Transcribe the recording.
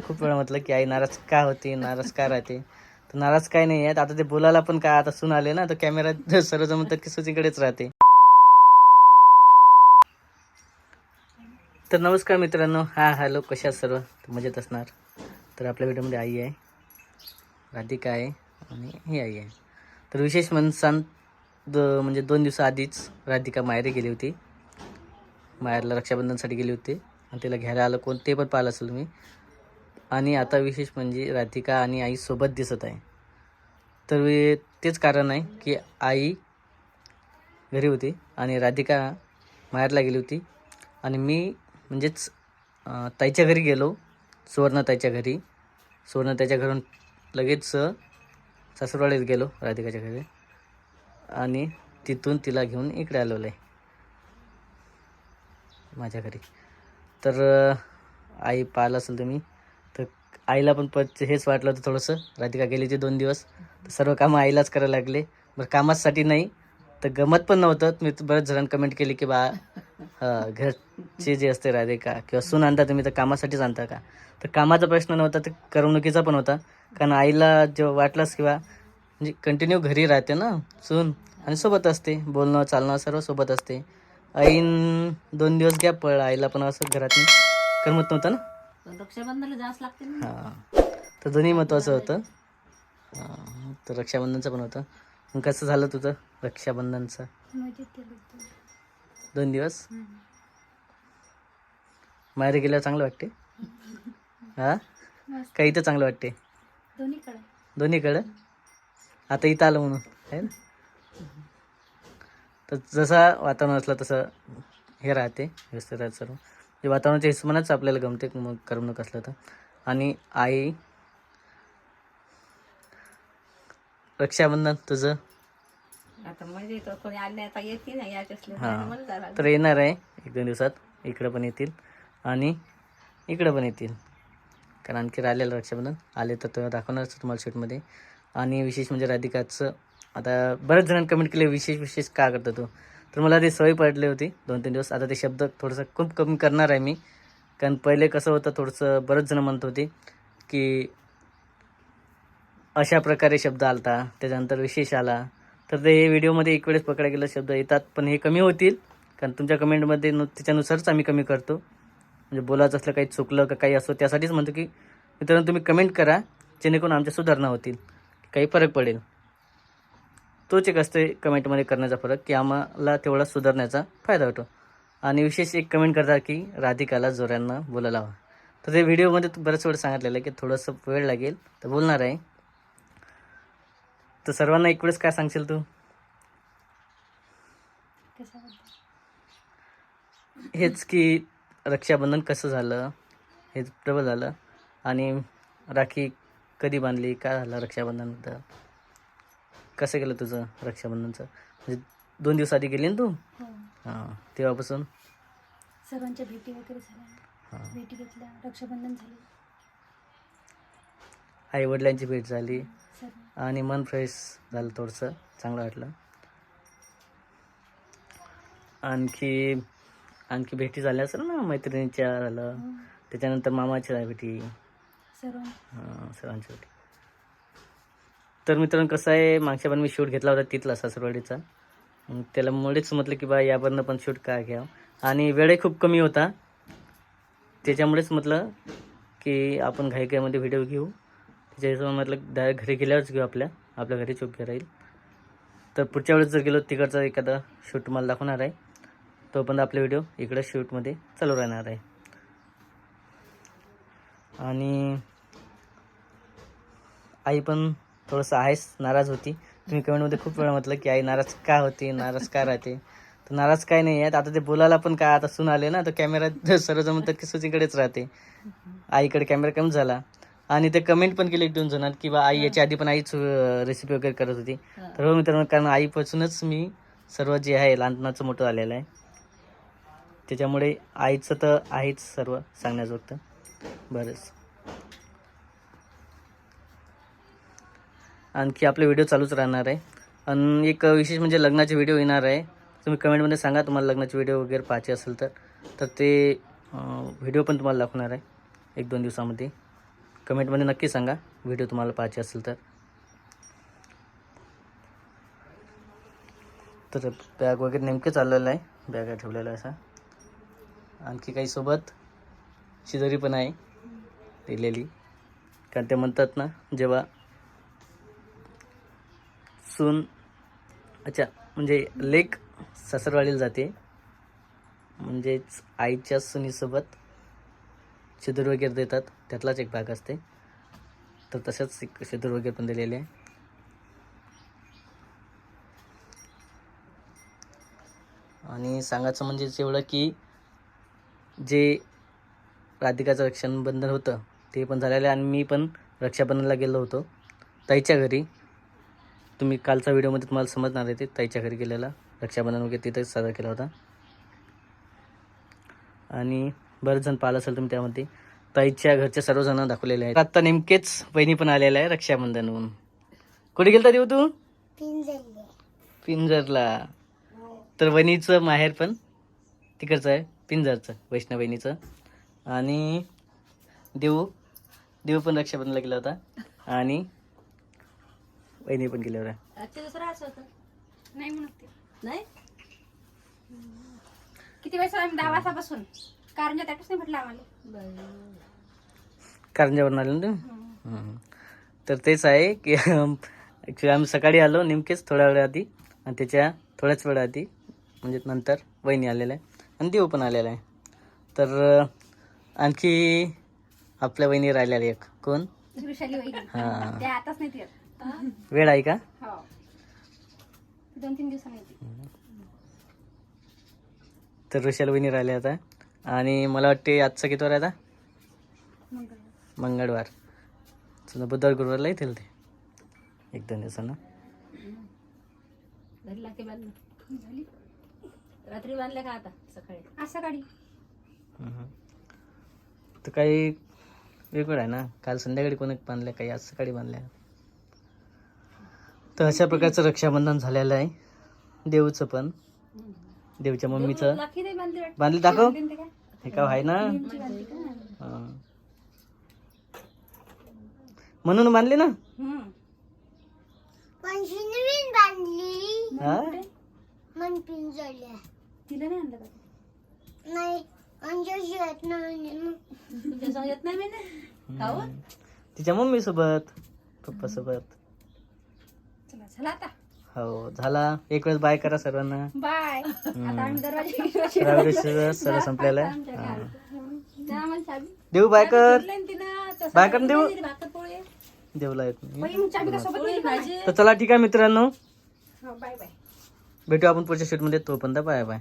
खूप वेळा म्हटलं की आई नाराज का होती? नाराज का राहते? तर नाराज काय नाही आहेत. आता ते बोलायला पण काय आता सून आले ना तर कॅमेरा सर्वजण म्हणतात की सुचीकडेच राहते. तर नमस्कार मित्रांनो. हा हॅलो कशा सर्व? मजेत असणार. तर आपल्या व्हिडिओमध्ये आई आहे राधिका आहे आणि ही आई आहे. तर विशेष म्हणसान द म्हणजे दोन दिवसाआधीच राधिका माहेरी गेली होती. माहेरला रक्षाबंधनसाठी गेली होती. आणि तिला घ्यायला आलं कोण ते पण पाहिलं असेल तुम्ही. आणि आता विशेष म्हणजे राधिका आणि आई सोबत दिसत आहे. तर तेच कारण आहे की आई घरी होती आणि राधिका माहेरला गेली होती. आणि मी म्हणजेच ताईच्या घरी गेलो सुवर्ण ताईच्या घरी. सुवर्ण ताईच्या घरून लगेच अं, सासरवाडीत गेलो राधिकाच्या घरी. आणि तिथून तिला घेऊन इकडे आलेलो आहे. माझ्या घरी. तर आई पाहिलं असेल तुम्ही आईला पण प हेच वाटलं होतं थोडंसं. राधिका गेली होती दोन दिवस. तर सर्व कामं आईलाच करायला लागले. बरं कामासाठी नाही तर गमत पण नव्हतं. मी तर बरेच जणांनी कमेंट केली की बा घरचे जे असते राधिका किंवा सून आणता तुम्ही तर कामासाठीच आणता का? तर कामाचा प्रश्न नव्हता तर करमणुकीचा पण होता. कारण आईला जेव्हा वाटलंच किंवा म्हणजे कंटिन्यू घरी राहते ना सून आणि सोबत असते. बोलणं चालणं सर्व सोबत असते. आईन दोन दिवस गॅप पडला. आईला पण असं घरात करमत नव्हतं ना. रक्षाबंधनला जास्त लागते ना. हां. तर दोन्ही महत्त्वाचं होतं. हां, तर रक्षाबंधनचं पण होतं. मग कसं झालं तुझं रक्षाबंधनचं? दोन दिवस? माहेरी गेल्यावर चांगलं वाटते? हां? काही तर चांगलं वाटते? दोन्हीकडे. दोन्हीकडं? आता इथं आलं म्हणून आहे ना? तर जसं वातावरण असलं तसं हे राहते व्यवस्थित राहत सर्व. जे वातावरणाच्या हिशोबानेच आपल्याला गमते मग करमणूक असलं तर. आणि आई रक्षाबंधन तुझं? आता म्हणजे तो कोणी आले आता येते ना याच असले हां. मला जरा तर येणार आहे एक दोन दिवसात. इकडं पण येतील. आणि इकडं पण येतील. कारण आणखी राहिलेलं रक्षाबंधन. आले तर तो दाखवणारच तुम्हाला शूटमध्ये. आणि विशेष म्हणजे राधिकाचं आता बऱ्याच जणांनी कमेंट केले विशेष विशेष का करतो तो? तर मला ते सवय पडली होती दोन तीन दिवस. आता ते शब्द थोडंसं खूप कमी करणार आहे मी. कारण पहिले कसं होतं थोडंसं बरंच जण म्हणत होते की अशा प्रकारे शब्द आलता त्याच्यानंतर विशेष आला. तर ते हे व्हिडिओमध्ये एक वेळेस पकडा गेलं शब्द येतात पण हे कमी होतील. कारण तुमच्या कमेंटमध्ये नु त्याच्यानुसारच आम्ही कमी करतो. म्हणजे बोलायचं असलं काही चुकलं का काही असो त्यासाठीच म्हणतो की मित्रांनो तुम्ही कमेंट करा जेणेकरून आमच्या सुधारणा होतील. काही फरक पडेल. तोच एक असते कमेंटमध्ये करण्याचा फरक की आम्हाला तेवढा सुधारण्याचा फायदा होतो. आणि विशेष एक कमेंट करतात की राधिकाला जोऱ्यांना बोलायला हवं. तर ते व्हिडिओमध्ये बरेच बऱ्याच वेळ सांगितलेलं आहे की थोडंसं वेळ लागेल तर बोलणार आहे. तर सर्वांना एक वेळेस काय सांगशील तू? हेच की रक्षाबंधन कसं झालं? हेच प्रबळ झालं. आणि राखी कधी बांधली? काय झालं रक्षाबंधनचं कसं गेलं तुझं रक्षाबंधनचं? म्हणजे दोन दिवस आधी गेली ना तू? हो. हां तेव्हापासून? सर्वांच्या भेटी वगैरे झाल्या. हां. भेटी घेतल्या रक्षाबंधन झाले. आई वडिलांची भेट झाली. सर्व. आणि मन फ्रेश झालं थोडंसं. चांगलं वाटलं. आणखी आणखी भेटी झाल्या असेल ना? मैत्रिणीच्या झालं. हो. त्याच्यानंतर मामाच्या भेटी. सर्व. हां, सर्वांच्या भेटी. तर मित्रांनो कसं आहे मागच्या पण मी शूट घेतला होता तिथला सासरवाडीचा. त्याला मुळेच म्हटलं की बा यावरनं पण शूट का घ्यावं. आणि वेळही खूप कमी होता. त्याच्यामुळेच म्हटलं की आपण घाईकाईमध्ये व्हिडिओ घेऊ. त्याच्या हिशोबाने म्हटलं डायरेक्ट घरी गेल्यावरच घेऊ आपल्या. आपल्या घरीच योग्य राहील. तर पुढच्या वेळेस जर गेलो तिकडचा एखादा शूट मला दाखवणार आहे. तोपर्यंत आपले व्हिडिओ इकडे शूटमध्ये चालू राहणार आहे. आणि आई पण थोडंसं आहेच नाराज होती. तुम्ही कमेंटमध्ये खूप वेळा म्हटलं की आई नाराज का होती? नाराज का राहते? तर नाराज काय नाही आहेत. आता ते बोलायला पण काय आता सून आले ना तर कॅमेरा सर्वजण म्हणतात की सुचीकडेच राहते. आईकडे कॅमेरा कमी झाला. आणि ते कमेंट पण केले एक दोन जणांत की बा आई याच्या आधी पण आईच रेसिपी वगैरे करत होती. तर हो मित्रांनो कारण आईपासूनच मी सर्व जे आहे लहानपणाचं मोठं आलेलं आहे. त्याच्यामुळे आईचं तर आहेच सर्व सांगण्याजोगतं बरंच. आणखी आपले व्हिडिओ चालूच राहणार आहे. आणि एक विशेष म्हणजे लग्नाचे व्हिडिओ येणार आहे. तुम्ही कमेंटमध्ये सांगा तुम्हाला लग्नाचे व्हिडिओ वगैरे पाहायचे असेल तर. तर ते व्हिडिओ पण तुम्हाला दाखवणार आहे. एक दोन दिवसामध्ये. कमेंटमध्ये नक्की सांगा. व्हिडिओ तुम्हाला पाहायचे असेल तर. तर बॅग वगैरे नेमकं चाललेलं आहे. बॅगा ठेवलेला आहे असा. आणखी काही सोबत शिजरी पण आहे. दिलेली. कारण ते म्हणतात ना जेव्हा सून अच्छा म्हणजे लेक सासरवाडीला जाते. म्हणजेच आईच्या सुनीसोबत शिदूर वगैरे देतात. त्यातलाच एक भाग असते. तर तसंच एक शिदूर वगैरे पण दिलेले आहे. आणि सांगायचं म्हणजे एवढं की जे राधिकाचं रक्षाबंधन होतं ते पण झालेलं आहे. आणि मी पण रक्षाबंधनला गेलो होतो. ताईच्या घरी. तुम्ही कालच्या व्हिडिओमध्ये तुम्हाला समजणार आहे ते ताईच्या घरी गेलेला. रक्षाबंधन वगैरे तिथेच साजरा केला होता. आणि बरेच जण पाहिलं असेल तुम्ही त्यामध्ये ताईच्या घरचे सर्वजण दाखवलेले आहेत. आता नेमकेच बहिणी पण आलेल्या आहे रक्षाबंधनहून. कुठे गेलता देऊ तू? पिंजरला. तर वहिनीचं माहेर पण तिकडचं आहे पिंजरचं वैष्णव बहिणीचं आणि देऊ देऊ पण रक्षाबंधनला गेला होता. आणि वहिनी पण गेल्यावर आहे. आजचे दुसरं असं होतं. नाही म्हणत ते. नाही? किती वेळेस आम्ही दहा वाजतापासून? कारंजा त्यातच नाही भेटला आम्हाला. कारंजावरून आले ना तुम्ही? हम्म. तर तेच आहे की ॲक्च्युली आम्ही सकाळी आलो नेमकेच थोड्या वेळा आधी आणि त्याच्या थोड्याच वेळा आधी म्हणजे नंतर वहिनी आलेला आहे आणि देव पण आलेला आहे. तर अं, आणखी आपल्या वहिनी राहिलेल्या एक कोण? वहिनी. हां. त्या आताच नाही येत. वेळ आहे का? हो. दोन तीन दिवसांनी तर ऋषाल वहिनी राहिल्या आता. आणि मला वाटते आजचा किती वार आहे आता? मंगळवार. चला बुधवार गुरुवारला येतील ते. एक दोन दिवसानं. बांधलं. झाली रात्री बांधल्या का आता? सकाळी. आज सकाळी. तर काही वेगळं आहे ना? काल संध्याकाळी कोणी बांधल्या काही आज सकाळी बांधल्या? तर अशा प्रकारचं रक्षाबंधन झालेलं आहे. देऊचं पण. देवच्या मम्मीचं. बांधली दाखव. हे का आहे ना. म्हणून बांधली ना? तिला नाही आणलं तिच्या मम्मी सोबत पप्पा सोबत चला चला आता. हो झाला. एक वेळेस बाय करा सर्वांना. बाय आता आम्ही दरवाजे सर्व संपलेलं आहे. हा. देऊ बाय कर. बाय कर देऊ. देऊला येत नाही. तर चला ठीक आहे मित्रांनो. हो बाय बाय भेटू आपण पुढच्या शूटमध्ये तोपर्यंत बाय बाय